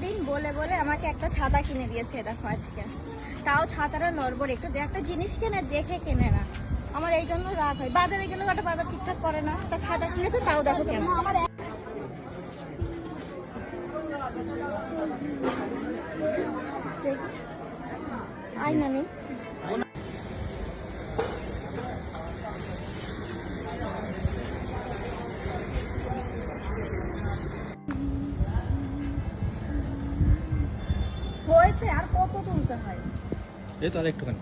এতদিন বলে বলে আমাকে একটা ছাতা কিনে দিয়েছে দেখো আজকে। তাও ছাতাটা নড়বড়। একটু একটা জিনিস কেনে, দেখে কেনে না। আমার এই জন্য রাগ হয়। বাজারে গেলেও একটা বাজার ঠিকঠাক করে না। একটা ছাতা কিনেছে তাও দেখো আয়না নেই হয়েছে আর কত তুলতে হয়? এই তো আর একটুখানি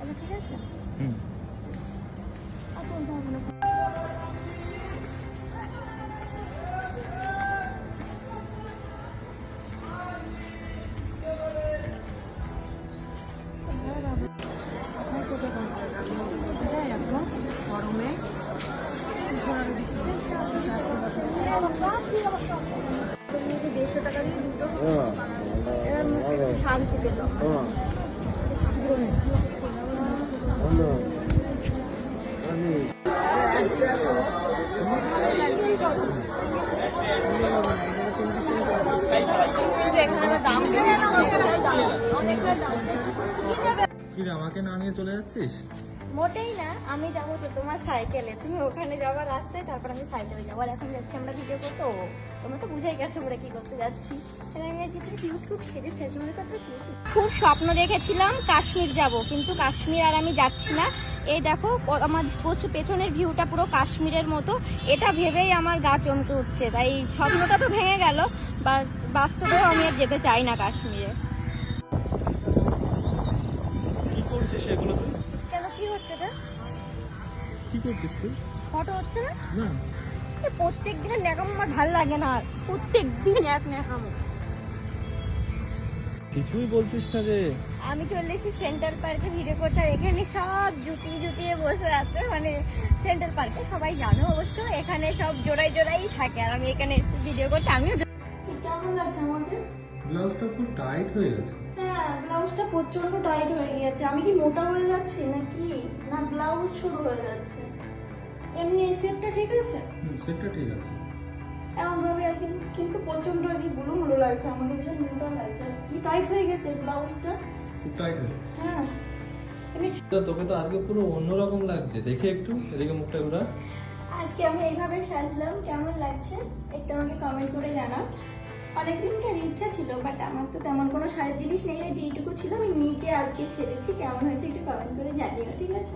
আচ্ছা ঠিক আছে। হুম। আর তুলতে হবে শান্তি পেল আমাকে না নিয়ে চলে যাচ্ছিস? মোটেই না আমি যাব তো তোমার সাইকেলে। তুমি ওখানে যাওয়ার রাস্তায় তারপর আমি সাইকেলে যাব। আর এখন যাচ্ছি আমরা ভিডিও করতে। ও তোমরা তো বুঝেই গেছো আমরা কি করতে যাচ্ছি। এবার আমি আজকে একটু কিউট কিউট সেজেছে তোমাদের কথা খুব স্বপ্ন দেখেছিলাম কাশ্মীর যাব কিন্তু কাশ্মীর আর আমি যাচ্ছি না। এই দেখো আমার প্রচুর পেছনের ভিউটা পুরো কাশ্মীরের মতো। এটা ভেবেই আমার গা চমকে উঠছে। তাই স্বপ্নটা তো ভেঙে গেল বা বাস্তবেও আমি আর যেতে চাই না কাশ্মীরে। কি করছিস সেগুলো তুই? কেন কি হচ্ছে করছিস তুই? ফটো হচ্ছে না? না। প্রত্যেক দিনের ন্যাকাম আমার ভালো লাগে না আর। প্রত্যেক দিন এক ন্যাকামো। কিছুই বলছিস না যে। আমি চলে এসেছি সেন্টার পার্কে ভিডিও করতে এখানে সব জুটিয়ে জুটিয়ে বসে আছে। মানে সেন্টার পার্কে সবাই জানো অবশ্য। এখানে সব জোড়াই জোড়াই থাকে। আর আমি এখানে এসেছি ভিডিও করতে আমিও কেমন লাগছে আমাকে? ব্লাউজটা খুব টাইট হয়ে গেছে। হ্যাঁ ব্লাউজটা প্রচণ্ড টাইট হয়ে গেছে আমি কি মোটা হয়ে যাচ্ছি নাকি? না ব্লাউজ শুরু হয়ে যাচ্ছে। এমনি এই সেটটা ঠিক আছে? হুম সেটা ঠিক আছে। এমন ভাবে আর কি কিন্তু প্রচণ্ড আর কি গুলো মুলো লাগছে আমাকে ভীষণ মোটা লাগছে। কি টাইট হয়ে গেছে ব্লাউজটা? খুব টাইট হয়ে গেছে। হ্যাঁ। এমনি তা তোকে তো আজকে পুরো অন্যরকম লাগছে। দেখে একটু এদিকে মুখটা ঘুরা। আজকে আমি এইভাবে সাজলাম। কেমন লাগছে? একটু আমাকে কমেন্ট করে জানাও। অনেকদিনকার ইচ্ছা ছিল বাট আমার তো তেমন কোনো সারের জিনিস নেই। যেইটুকু ছিল, আমি নিজে আজকে সেরেছি। কেমন হয়েছে একটু কমেন্ট করে জানিও, ঠিক আছে?